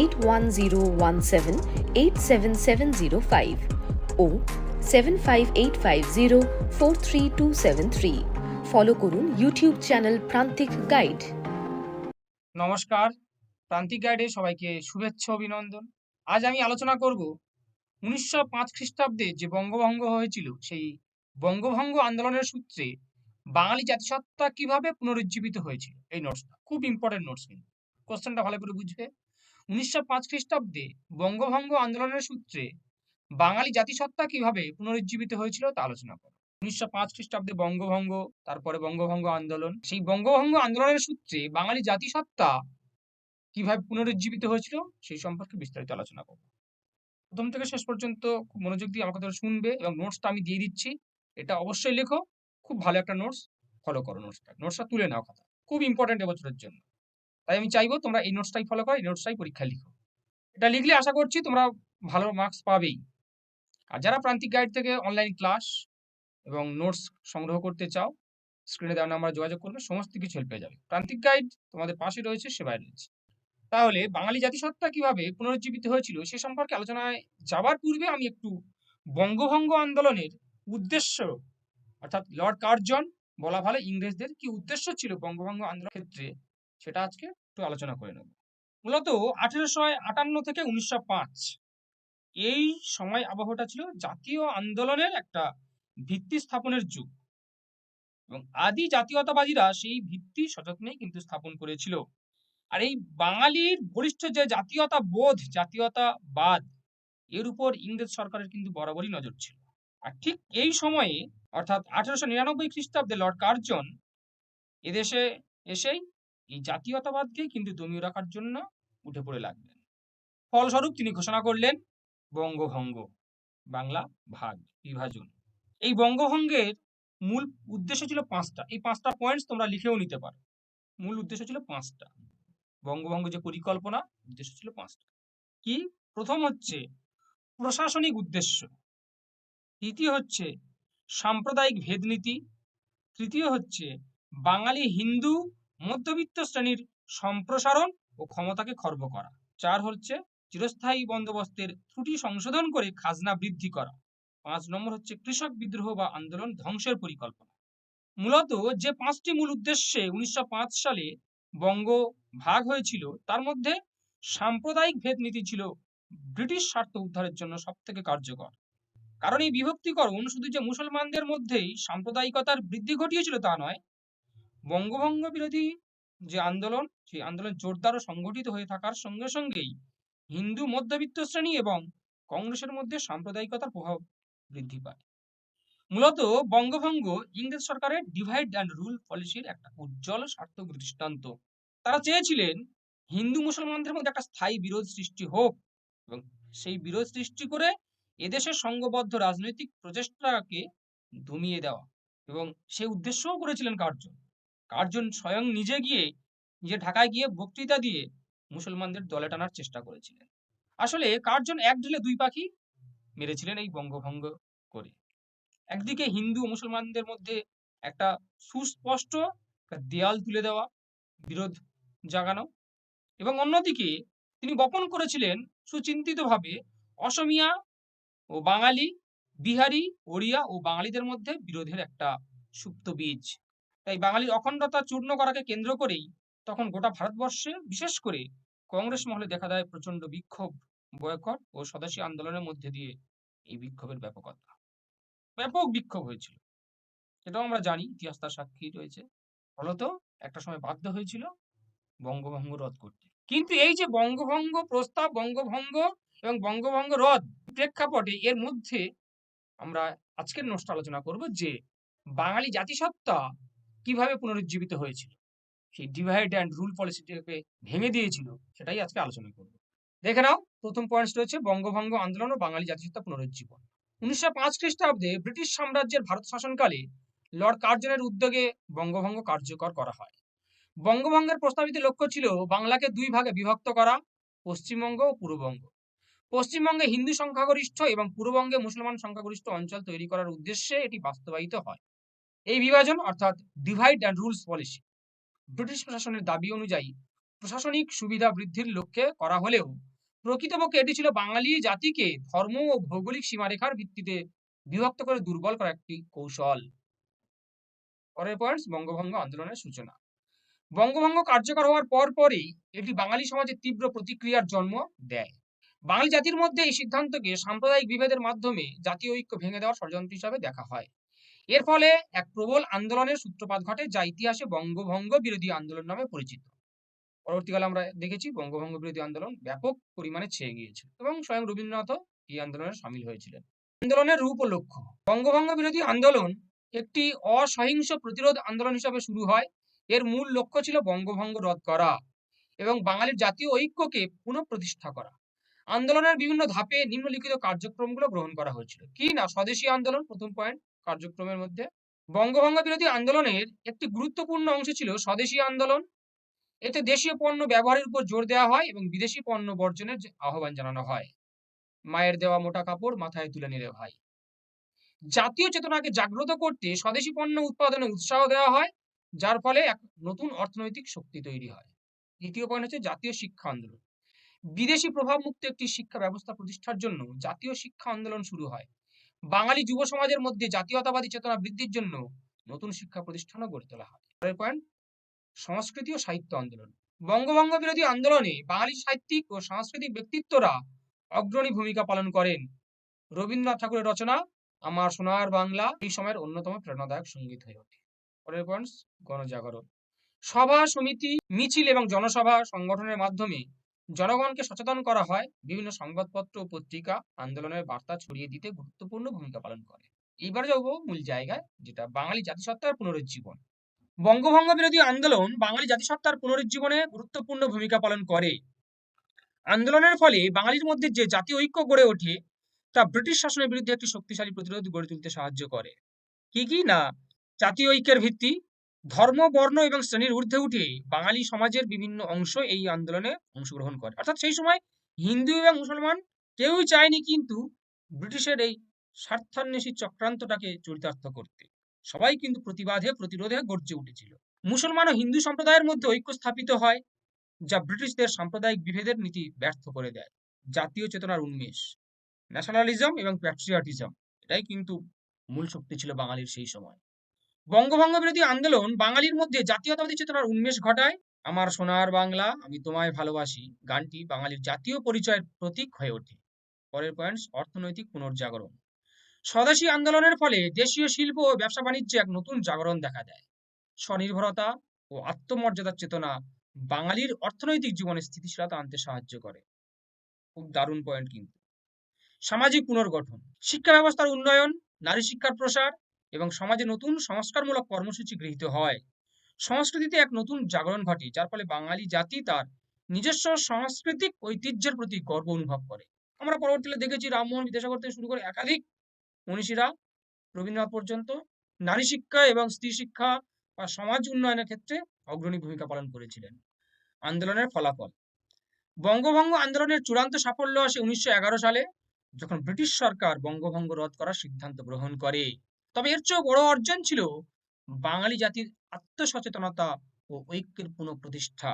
eight one zero one seven eight seven seven zero five o seven five eight five zero four three two seven three follow করুন YouTube channel Prantik guide নমস্কার প্রান্তিক গাইডে সবাইকে শুভেচ্ছা, অভিনন্দন। আজ আমি আলোচনা করব উনিশশো পাঁচ খ্রিস্টাব্দে যে বঙ্গভঙ্গ হয়েছিল, সেই বঙ্গভঙ্গ আন্দোলনের সূত্রে বাঙালি জাতিসত্তা কীভাবে পুনরুজ্জীবিত হয়েছিল? এই নোটসটা খুব ইম্পর্টেন্ট নোটস কিন্তু। কোশ্চেনটা ভালো করে বুঝবে। উনিশশো পাঁচ খ্রিস্টাব্দে বঙ্গভঙ্গ আন্দোলনের সূত্রে বাঙালি জাতিসত্তা কীভাবে পুনরুজ্জীবিত হয়েছিল তা আলোচনা করো। উনিশশো পাঁচ খ্রিস্টাব্দে বঙ্গভঙ্গ, তারপরে বঙ্গভঙ্গ আন্দোলন। সেই বঙ্গভঙ্গ আন্দোলনের সূত্রে বাঙালি জাতিসত্তা কীভাবে পুনরুজ্জীবিত হয়েছিল সেই সম্পর্কে বিস্তারিত আলোচনা করব। প্রথম থেকে শেষ পর্যন্ত খুব মনোযোগ দিয়ে আমার কথা শুনবে এবং নোটসটা আমি দিয়ে দিচ্ছি। এটা অবশ্যই লেখো। খুব ভালো একটা নোটস ফলো করো নোটসটা নোটসটা তুলে নাও কথা খুব ইম্পর্টেন্ট এবছরের জন্য। তাই আমি চাইব তোমরা এই নোটসটাই ফলো করো, এই নোটসটাই পরীক্ষা লিখো। এটা লিখলে আশা করছি তোমরা ভালো মার্কস পাবেই। আর যারা প্রান্তিক গাইড থেকে অনলাইন ক্লাস এবং নোটস সংগ্রহ করতে চাও স্ক্রিনে দেওয়া নাম্বার যোগাযোগ করবে, সমস্ত কিছু হেল্প পেয়ে যাবে। প্রান্তিক গাইড তোমাদের পাশে রয়েছে সেবায় রয়েছে। তাহলে বাঙালি জাতিসত্তা কীভাবে পুনরুজ্জীবিত হয়েছিল, সে সম্পর্কে আলোচনায় যাবার পূর্বে আমি একটু বঙ্গভঙ্গ আন্দোলনের উদ্দেশ্য, অর্থাৎ লর্ড কার্জন বলা ভালো ইংরেজদের কি উদ্দেশ্য ছিল বঙ্গভঙ্গ আন্দোলনের ক্ষেত্রে সেটা আজকে একটু আলোচনা করে নেব। মূলত আঠেরোশো আটান্ন থেকে উনিশশো পাঁচ এই সময় আবহাওয়াটা ছিল জাতীয় আন্দোলনের একটা ভিত্তি স্থাপনের যুগ। এবং আদি জাতীয়তাবাদীরা সেই ভিত্তি সযত্নেই কিন্তু স্থাপন করেছিল। আর এই বাঙালির বলিষ্ঠ যে জাতীয়তা বোধ জাতীয়তাবাদ, এর উপর ইংরেজ সরকারের কিন্তু বরাবরই নজর ছিল। আর ঠিক এই সময়ে, অর্থাৎ আঠারোশো নিরানব্বই খ্রিস্টাব্দে লর্ড কার্জন এদেশে এসেই এই জাতীয়তাবাদকেই কিন্তু দমিয়ে রাখার জন্য উঠে পড়ে লাগলেন। ফলস্বরূপ তিনি ঘোষণা করলেন, বঙ্গভঙ্গ, বাংলা ভাগ, বিভাজন। এই বঙ্গভঙ্গের মূল উদ্দেশ্য ছিল পাঁচটা। এই পাঁচটা পয়েন্টস তোমরা লিখেও নিতে পারো। মূল উদ্দেশ্য ছিল পাঁচটা। বঙ্গভঙ্গ যে পরিকল্পনা, উদ্দেশ্য ছিল পাঁচটা। কি? প্রথম হচ্ছে প্রশাসনিক উদ্দেশ্য। দ্বিতীয় হচ্ছে সাম্প্রদায়িক ভেদনীতি। তৃতীয় হচ্ছে বাঙালি হিন্দু মধ্যবিত্ত শ্রেণির সম্প্রসারণ ও ক্ষমতাকে খর্ব করা। চার হচ্ছে চিরস্থায়ী বন্দোবস্তের ত্রুটি সংশোধন করে খাজনা বৃদ্ধি করা। পাঁচ নম্বর হচ্ছে কৃষক বিদ্রোহ বা আন্দোলন ধ্বংসের পরিকল্পনা। মূলত যে পাঁচটি মূল উদ্দেশ্যে উনিশশো পাঁচ সালে বঙ্গ ভাগ হয়েছিল, তার মধ্যে সাম্প্রদায়িক ভেদ নীতি ছিল ব্রিটিশ স্বার্থ উদ্ধারের জন্য সব থেকে কার্যকর। কারণ এই বিভক্তিকরণ শুধু যে মুসলমানদের মধ্যেই সাম্প্রদায়িকতার বৃদ্ধি ঘটিয়েছিল তা নয় বঙ্গভঙ্গ বিরোধী যে আন্দোলন, সেই আন্দোলন জোরদার ও সংগঠিত হয়ে থাকার সঙ্গে সঙ্গেই হিন্দু মধ্যবিত্ত শ্রেণি এবং কংগ্রেসের মধ্যে সাম্প্রদায়িকতার প্রভাব বৃদ্ধি পায়। মূলত বঙ্গভঙ্গ ইংরেজ সরকারের ডিভাইড অ্যান্ড রুল পলিসির একটা উজ্জ্বল সার্থক দৃষ্টান্ত। তারা চেয়েছিলেন হিন্দু মুসলমানদের মধ্যে একটা স্থায়ী বিরোধ সৃষ্টি হোক এবং সেই বিরোধ সৃষ্টি করে এদেশের সংঘবদ্ধ রাজনৈতিক প্রচেষ্টাকে দমিয়ে দেওয়া এবং সেই উদ্দেশ্যও করেছিলেন কার্জন। কার্জন স্বয়ং নিজে গিয়ে নিজে ঢাকায় গিয়ে বক্তৃতা দিয়ে মুসলমানদের দলে টানার চেষ্টা করেছিলেন। আসলে কার্জন এক ঢিলে দুই পাখি মেরেছিলেন এই বঙ্গভঙ্গ করে। একদিকে হিন্দু মুসলমানদের মধ্যে একটা সুস্পষ্ট দেয়াল তুলে দেওয়া, বিরোধ জাগানো এবং অন্যদিকে তিনি বপন করেছিলেন সুচিন্তিতভাবে অসমিয়া ও বাঙালি, বিহারি, ওড়িয়া ও বাঙালিদের মধ্যে বিরোধের একটা সুপ্ত বীজ। তাই বাঙালির অখণ্ডতা চূর্ণ করাকে কেন্দ্র করেই তখন গোটা ভারতবর্ষে, বিশেষ করে কংগ্রেস মহলে দেখা দেয় প্রচণ্ড বিক্ষোভ, বয়কট ও স্বদেশী আন্দোলনের মধ্যে দিয়ে এই বিক্ষোভের ব্যাপকতা। ব্যাপক বিক্ষোভ হয়েছিল। সেটাও আমরা জানি, ইতিহাস তার সাক্ষী রয়েছে। ফলত একটা সময় বাধ্য হয়েছিল বঙ্গভঙ্গ রদ করতে। কিন্তু এই যে বঙ্গভঙ্গ প্রস্তাব, বঙ্গভঙ্গ এবং বঙ্গভঙ্গ রদ প্রেক্ষাপটে এর মধ্যে আমরা আজকের নষ্ট আলোচনা করব যে বাঙালি জাতিসত্তা কীভাবে পুনরুজ্জীবিত হয়েছিল? সেই ডিভাইড অ্যান্ড রুল পলিসিটাকে ভেঙে দিয়েছিল, সেটাই আজকে আলোচনা করব। দেখে নাও, প্রথম পয়েন্টস রয়েছে বঙ্গভঙ্গ আন্দোলন ও বাঙালি জাতিসত্তা পুনরুজ্জীবন। উনিশশো পাঁচ খ্রিস্টাব্দে ব্রিটিশ সাম্রাজ্যের ভারত শাসনকালে লর্ড কার্জনের উদ্যোগে বঙ্গভঙ্গ কার্যকর করা হয়। বঙ্গভঙ্গের প্রস্তাবিত লক্ষ্য ছিল বাংলাকে দুই ভাগে বিভক্ত করা, পশ্চিমবঙ্গ ও পূর্ববঙ্গ। পশ্চিমবঙ্গে হিন্দু সংখ্যাগরিষ্ঠ এবং পূর্ববঙ্গে মুসলমান সংখ্যাগরিষ্ঠ অঞ্চল তৈরি করার উদ্দেশ্যে এটি বাস্তবায়িত হয়। এই বিভাজন অর্থাৎ divide and rules policy British প্রশাসনের দাবি অনুযায়ী প্রশাসনিক সুবিধা বৃদ্ধির লক্ষ্যে করা হলেও প্রকৃতপক্ষে এটি ছিল বাঙালি জাতিকে ধর্ম ও ভৌগোলিক সীমারেখার ভিত্তিতে বিভক্ত করে দুর্বল করা একটি কৌশল। পরের পয়েন্টস বঙ্গভঙ্গ আন্দোলনের সূচনা। বঙ্গভঙ্গ কার্যকর হওয়ার পর পরই এটি বাঙালি সমাজে তীব্র প্রতিক্রিয়ার জন্ম দেয়। বাঙালি জাতির মধ্যে এই সিদ্ধান্তকে সাম্প্রদায়িক বিভেদের মাধ্যমে জাতীয় ঐক্য ভেঙে দেওয়ার ষড়যন্ত্র হিসাবে দেখা হয়। এর ফলে এক প্রবল আন্দোলনের সূত্রপাত ঘটে, যা ইতিহাসে বঙ্গভঙ্গ বিরোধী আন্দোলন নামে পরিচিত। পরবর্তীকালে আমরা দেখেছি বঙ্গভঙ্গ বিরোধী আন্দোলন ব্যাপক পরিমাণে ছেয়ে গিয়েছে এবং স্বয়ং রবীন্দ্রনাথও এই আন্দোলনে সামিল হয়েছিলেন। আন্দোলনের রূপ ও লক্ষ্য। বঙ্গভঙ্গ বিরোধী আন্দোলন একটি অসহিংস প্রতিরোধ আন্দোলন হিসাবে শুরু হয়। এর মূল লক্ষ্য ছিল বঙ্গভঙ্গ রদ করা এবং বাঙালির জাতীয় ঐক্যকে পুনঃপ্রতিষ্ঠা করা। আন্দোলনের বিভিন্ন ধাপে নিম্নলিখিত কার্যক্রমগুলো গ্রহণ করা হয়েছিল। কি না, স্বদেশী আন্দোলন, প্রথম পয়েন্ট কার্যক্রমের মধ্যে। বঙ্গভঙ্গ বিরোধী আন্দোলনের একটি গুরুত্বপূর্ণ অংশ ছিল স্বদেশী আন্দোলন। এতে দেশীয় পণ্য ব্যবহারের উপর জোর দেওয়া হয় এবং বিদেশি পণ্য বর্জনের আহ্বান জানানো হয়। মায়ের দেওয়া মোটা কাপড় মাথায় তুলে নিলে ভাই। জাতীয় চেতনাকে জাগ্রত করতে স্বদেশী পণ্য উৎপাদনে উৎসাহ দেওয়া হয়, যার ফলে এক নতুন অর্থনৈতিক শক্তি তৈরি হয়। দ্বিতীয় পয়েন্ট হচ্ছে জাতীয় শিক্ষা আন্দোলন। বিদেশি প্রভাবমুক্ত একটি শিক্ষা ব্যবস্থা প্রতিষ্ঠার জন্য জাতীয় শিক্ষা আন্দোলন শুরু হয়। বাঙালি যুব সমাজের মধ্যে জাতীয়তাবাদী চেতনা বৃদ্ধির জন্য নতুন শিক্ষা প্রতিষ্ঠানও গড়ে তোলা হয়। পরের পয়েন্ট সংস্কৃতি ও সাহিত্য আন্দোলন। বঙ্গভঙ্গ বিরোধী আন্দোলনে বাঙালি সাহিত্যিক ও সাংস্কৃতিক ব্যক্তিত্বরা অগ্রণী ভূমিকা পালন করেন। রবীন্দ্রনাথ ঠাকুরের রচনা, আমার সোনার বাংলা, এই সময়ের অন্যতম প্রেরণাদায়ক সংগীত হয়ে ওঠে। পরের পয়েন্ট গণজাগরণ। সভা, সমিতি, মিছিল এবং জনসভা সংগঠনের মাধ্যমে জনগণকে সচেতন করা হয়, বিভিন্ন সংবাদপত্র ও পত্রিকা আন্দোলনের বার্তা ছড়িয়ে দিতে গুরুত্বপূর্ণ ভূমিকা পালন করে। এইবার যাব মূল জায়গায়, যেটা বাঙালি জাতিসত্তার পুনরুজ্জীবন। বঙ্গভঙ্গ বিরোধী আন্দোলন বাঙালি জাতিসত্তার পুনরুজ্জীবনে গুরুত্বপূর্ণ ভূমিকা পালন করে। আন্দোলনের ফলে বাঙালির মধ্যে যে জাতীয় ঐক্য গড়ে ওঠে, তা ব্রিটিশ শাসনের বিরুদ্ধে একটি শক্তিশালী প্রতিরোধ গড়ে তুলতে সাহায্য করে। কি কি না? জাতীয় ঐক্যের ভিত্তি ধর্ম, বর্ণ এবং শ্রেণির ঊর্ধ্বে উঠে বাঙালি সমাজের বিভিন্ন অংশ এই আন্দোলনে অংশগ্রহণ করে। অর্থাৎ সেই সময় হিন্দু এবং মুসলমান কেউই চায়নি কিন্তু ব্রিটিশের এই স্বার্থান্বেষী চক্রান্তটাকে চরিতার্থ করতে। সবাই কিন্তু প্রতিবাদে, প্রতিরোধে গর্জে উঠেছিল। মুসলমান ও হিন্দু সম্প্রদায়ের মধ্যে ঐক্য স্থাপিত হয়, যা ব্রিটিশদের সাম্প্রদায়িক বিভেদের নীতি ব্যর্থ করে দেয়। জাতীয় চেতনার উন্মেষ, ন্যাশনালিজম এবং প্যাট্রিয়টিজম, এটাই কিন্তু মূল শক্তি ছিল বাঙালির সেই সময়। বঙ্গভঙ্গ বিরোধী আন্দোলন বাঙালির মধ্যে জাতীয়তাবাদী চেতনার উন্মেষ ঘটায়। আমার সোনার বাংলা, আমি তোমায় ভালোবাসি। গানটি বাঙালির জাতীয় পরিচয়ের প্রতীক হয়ে ওঠে। পরের পয়েন্টস, অর্থনৈতিক পুনর্জাগরণ। স্বদেশী আন্দোলনের ফলে দেশীয় শিল্প ও ব্যবসা বাণিজ্যে এক নতুন জাগরণ দেখা দেয়। স্বনির্ভরতা ও আত্মমর্যাদার চেতনা বাঙালির অর্থনৈতিক জীবনে স্থিতিশীলতা আনতে সাহায্য করে। খুব দারুণ পয়েন্ট কিন্তু। সামাজিক পুনর্গঠন, শিক্ষা ব্যবস্থার উন্নয়ন, নারী শিক্ষার প্রসার এবং সমাজে নতুন সংস্কারমূলক কর্মসূচি গৃহীত হয়। সংস্কৃতিতে এক নতুন জাগরণ ঘটে, যার ফলে বাঙালি জাতি তার নিজস্ব সাংস্কৃতিক ঐতিহ্যের প্রতি গর্ব অনুভব করে। আমরা পরবর্তীতে দেখেছি রামমোহন বিদ্যাসাগর থেকে শুরু করে একাধিক মনীষীরা রবীন্দ্রনাথ পর্যন্ত নারী শিক্ষা এবং স্ত্রী শিক্ষা বা সমাজ উন্নয়নের ক্ষেত্রে অগ্রণী ভূমিকা পালন করেছিলেন। আন্দোলনের ফলাফল। বঙ্গভঙ্গ আন্দোলনের চূড়ান্ত সাফল্য আসে উনিশশো এগারো সালে, যখন ব্রিটিশ সরকার বঙ্গভঙ্গ রদ করার সিদ্ধান্ত গ্রহণ করে। তবে এর চেয়েও বড় অর্জন ছিল বাঙালি জাতির আত্মসচেতনতা ও ঐক্যের পুনঃপ্রতিষ্ঠা।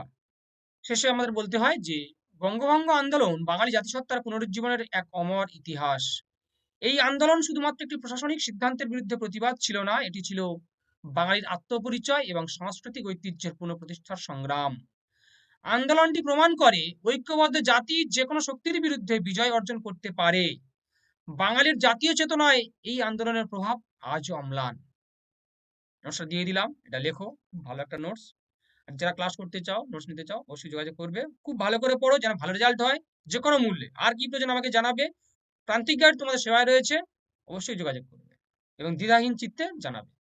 শেষে আমাদের বলতে হয় যে, বঙ্গভঙ্গ আন্দোলন বাঙালি জাতিসত্তার পুনরুজ্জীবনের এক অমর ইতিহাস। এই আন্দোলন শুধুমাত্র একটি প্রশাসনিক সিদ্ধান্তের বিরুদ্ধে প্রতিবাদ ছিল না, এটি ছিল বাঙালির আত্মপরিচয় এবং সাংস্কৃতিক ঐতিহ্যের পুনঃপ্রতিষ্ঠার সংগ্রাম। আন্দোলনটি প্রমাণ করে ঐক্যবদ্ধ জাতি যে কোনো শক্তির বিরুদ্ধে বিজয় অর্জন করতে পারে। বাঙালির জাতীয় চেতনায় এই আন্দোলনের প্রভাব আজও অম্লান। নোটসটা দিয়ে দিলাম, এটা লেখো, ভালো একটা নোটস আর যারা ক্লাস করতে চাও নোটস নিতে চাও, অবশ্যই যোগাযোগ করবে। খুব ভালো করে পড়ো, যেন ভালো রেজাল্ট হয়, যে কোনো মূল্যে। আর কি প্রয়োজন আমাকে জানাবে, প্রান্তিক গাইড তোমাদের সেবায় রয়েছে, অবশ্যই যোগাযোগ করবে এবং দ্বিধাহীন চিত্তে জানাবে।